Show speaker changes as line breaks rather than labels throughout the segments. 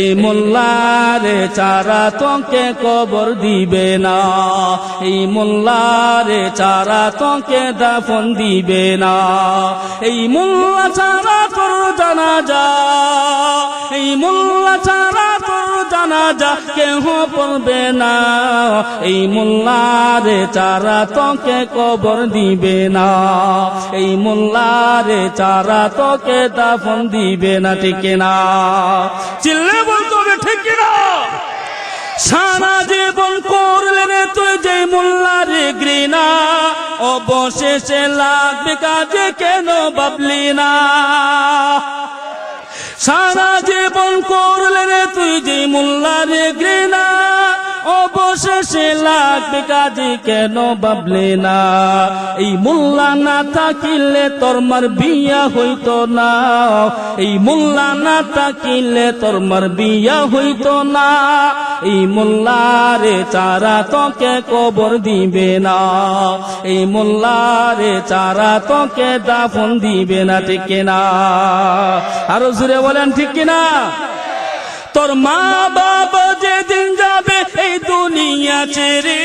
এই মোল্লারে চারা তোকে কবর দিবে না। এই মোল্লারে চারা তোকে দাফন দিবে না। এই মোল্লা চারা তোর জানা যা কেহ পড়বে না। এই মোল্লারে চারা তোকে কবর দিবে না। এই মোল্লারে চারা তোকে দাফন দিবে না, ঠিক না চিল্লে বলতে ঠিক না সারা জীবন করলেন তুই যে মোল্লারে ঘৃণা। অবশেষে লাগবে কাজে কেন ভাবলি না? সারা জীবন করলেন তুই যে মোল্লারে ঘৃণা, অবশেষে লাগবে কাজে কেন ভাবলে না? এই মোল্লা না থাকিলে তোর বিয়া হইতো না। এই মোল্লা না থাকিলে তোর বিয়া হইতো না। এই মোল্লারে চারা তোকে কবর দিবে না। এই মোল্লারে চারা তোকে দাফন দিবে না, ঠিক না আরও জুড়ে বলেন, ঠিক কিনা? তোর মা বাবা যেদিন যাবে এই দুনিয়া ছেড়ে,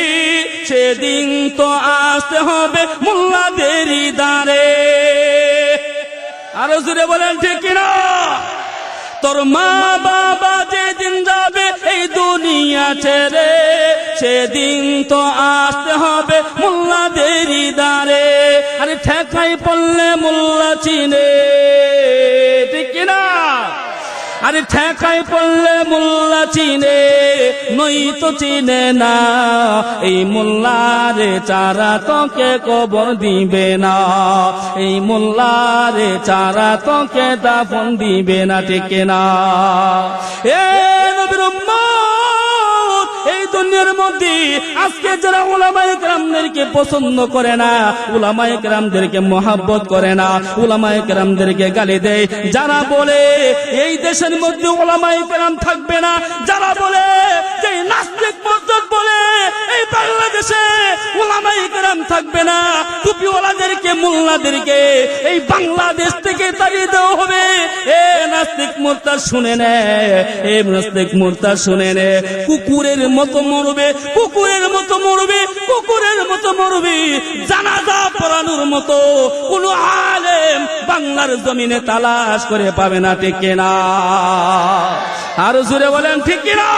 সেদিন তো আসতে হবে মোল্লাদেরই দাঁড়ে আরও জুড়ে বলেন, ঠিক কিনা? তোর মা বাবা যেদিন যাবে এই দুনিয়া ছেড়ে, সেদিন তো আসতে হবে মোল্লাদেরই দাঁড়ে আরে ঠেকাই পড়লে মোল্লা চিনে। আরে ঠেকায় পড়লে মোল্লা চিনে নই তো চিনে না। এই মোল্লারে চারা তোকে কবর দিবে না। এই মোল্লারে চারা তোকে দাফন দিবে না টেকে না। এ নবীর উম্মত, এই দুনিয়ার মধ্যে আজকে যারা ওলামাই গ্রামদেরকে পছন্দ করে না ওলামাই গ্রামদেরকে মহাব্বত করে না ওলামাই গ্রামদেরকে গালি দেয়, যারা বলে এই দেশের মধ্যে ওলামাই গ্রাম থাকবে না, যারা বলে যে নাস্তিক মসজিদ বলে এই বাংলাদেশে ওলামাই গ্রাম থাকবে না, টুপিওয়ালাদেরকে, মোল্লাদেরকে এই বাংলাদেশ থেকে তাড়িয়ে দেওয়া হবে। নাস্তিক মোর্তা শুনে নে। এ নাস্তিক মোর্তা শুনে নে। কুকুরের মতো মরবে, কুকুরের মতো মরবে, কুকুরের মতো মরবে। জানাজা পড়ানোর মতো কোন আলেম বাংলার জমিনে তালাশ করে পাবে না, ঠিক না আরও জুড়ে বলেন, ঠিক কিনা?